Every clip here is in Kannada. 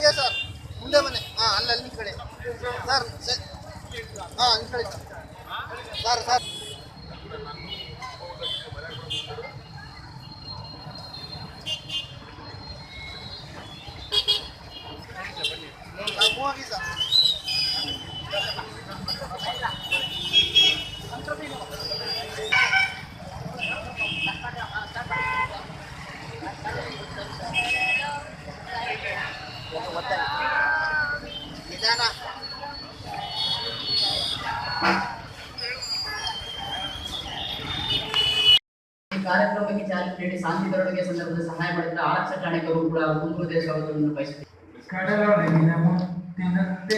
ಸರ್, ಮುಂದೆ ಬನ್ನಿ. ಹಾಂ ಅಲ್ಲಲ್ಲಿ ಅಲ್ಲಿ ಕಡೆ ಸರ್ ಹಾಂ ಅಲ್ಲಿ ಕಡೆ ಸರ್ ಸರ್. ಸರ್, ಮೂವ್ ಆಗಿ ಸರ್. ಕಾರ್ಯಕ್ರಮಕ್ಕೆ ಚಾಲನೆ ನೀಡಿ ಶಾಂತಿ ಮೆರವಣಿಗೆ ಸಂದರ್ಭದಲ್ಲಿ ಸಹಾಯ ಮಾಡಿದ ಆರಕ್ಷಕ ಠಾಣೆಗೂ ಕೂಡ ತುಂಬ ಹೃದಯ ಸ್ವಾಗತವನ್ನು ಬಯಸುತ್ತೇನೆ ಕಡಲೊಳಗಿನ ಮುತ್ತಿನಂತೆ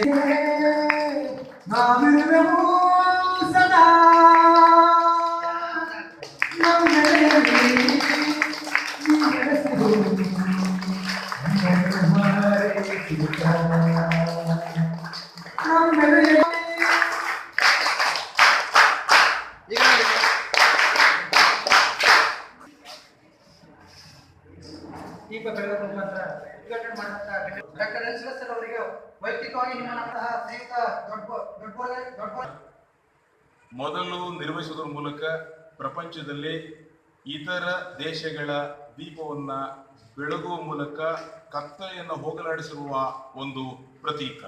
ನಾವಿರುವೆವು ಸದಾ ನಮ್ಮೆಡೆಯಲ್ಲಿ ಅವರಿಗೆ ವೈಯಕ್ತಿಕವಾಗಿ ದೊಡ್ಡ ಮೊದಲು ನಿರ್ವಹಿಸುವುದರ ಮೂಲಕ ಪ್ರಪಂಚದಲ್ಲಿ ಇತರ ದೇಶಗಳ ದೀಪವನ್ನ ಬೆಳಗುವ ಮೂಲಕ ಕತ್ತಲೆಯನ್ನು ಹೋಗಲಾಡಿಸಿರುವ ಒಂದು ಪ್ರತೀಕ.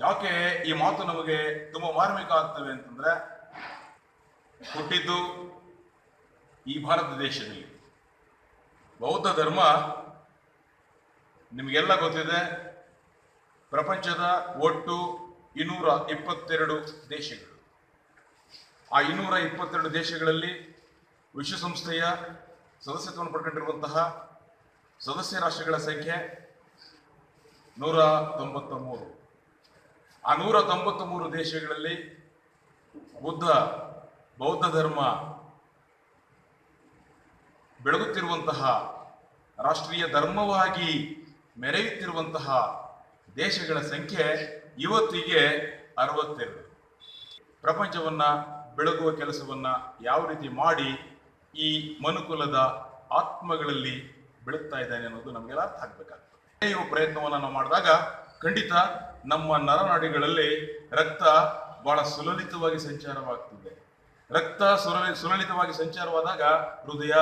ಯಾಕೆ ಈ ಮಾತು ನಮಗೆ ತುಂಬಾ ಮಾರ್ಮಿಕ ಆಗ್ತವೆ ಅಂತಂದ್ರೆ, ಹುಟ್ಟಿದ್ದು ಈ ಭಾರತ ದೇಶದಲ್ಲಿ. ಬೌದ್ಧ ಧರ್ಮ ನಿಮಗೆಲ್ಲ ಗೊತ್ತಿದೆ, ಪ್ರಪಂಚದ ಒಟ್ಟು ಇನ್ನೂರ ಇಪ್ಪತ್ತೆರಡು ದೇಶಗಳು. ಆ ಇನ್ನೂರ ಇಪ್ಪತ್ತೆರಡು ದೇಶಗಳಲ್ಲಿ ವಿಶ್ವಸಂಸ್ಥೆಯ ಸದಸ್ಯತ್ವವನ್ನು ಪಡ್ಕೊಂಡಿರುವಂತಹ ಸದಸ್ಯ ರಾಷ್ಟ್ರಗಳ ಸಂಖ್ಯೆ ನೂರ ತೊಂಬತ್ತ ಮೂರು ಆ ನೂರ ತೊಂಬತ್ತ ಮೂರು ದೇಶಗಳಲ್ಲಿ ಬುದ್ಧ, ಬೌದ್ಧ ಧರ್ಮ ಬೆಳಗುತ್ತಿರುವಂತಹ, ರಾಷ್ಟ್ರೀಯ ಧರ್ಮವಾಗಿ ಮೆರೆಯುತ್ತಿರುವಂತಹ ದೇಶಗಳ ಸಂಖ್ಯೆ ಇವತ್ತಿಗೆ ಅರವತ್ತೆರಡು. ಪ್ರಪಂಚವನ್ನು ಬೆಳಗುವ ಕೆಲಸವನ್ನು ಯಾವ ರೀತಿ ಮಾಡಿ ಈ ಮನುಕುಲದ ಆತ್ಮಗಳಲ್ಲಿ ಬೆಳಗ್ತಾ ಇದ್ದಾನೆ ಅನ್ನೋದು ನಮಗೆಲ್ಲ ಅರ್ಥ ಆಗ್ಬೇಕಾಗ್ತದೆ. ಈ ಪ್ರಯತ್ನವನ್ನು ನಾವು ಮಾಡಿದಾಗ ಖಂಡಿತ ನಮ್ಮ ನರನಾಡಿಗಳಲ್ಲಿ ರಕ್ತ ಬಹಳ ಸುಲಲಿತವಾಗಿ ಸಂಚಾರವಾಗ್ತಿದೆ. ರಕ್ತ ಸುಲಲಿ, ಸುಲಲಿತವಾಗಿ ಸಂಚಾರವಾದಾಗ ಹೃದಯ,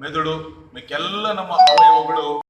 ಮೆದುಳು, ಮಿಕ್ಕೆಲ್ಲ ನಮ್ಮ ಅವಯವಗಳು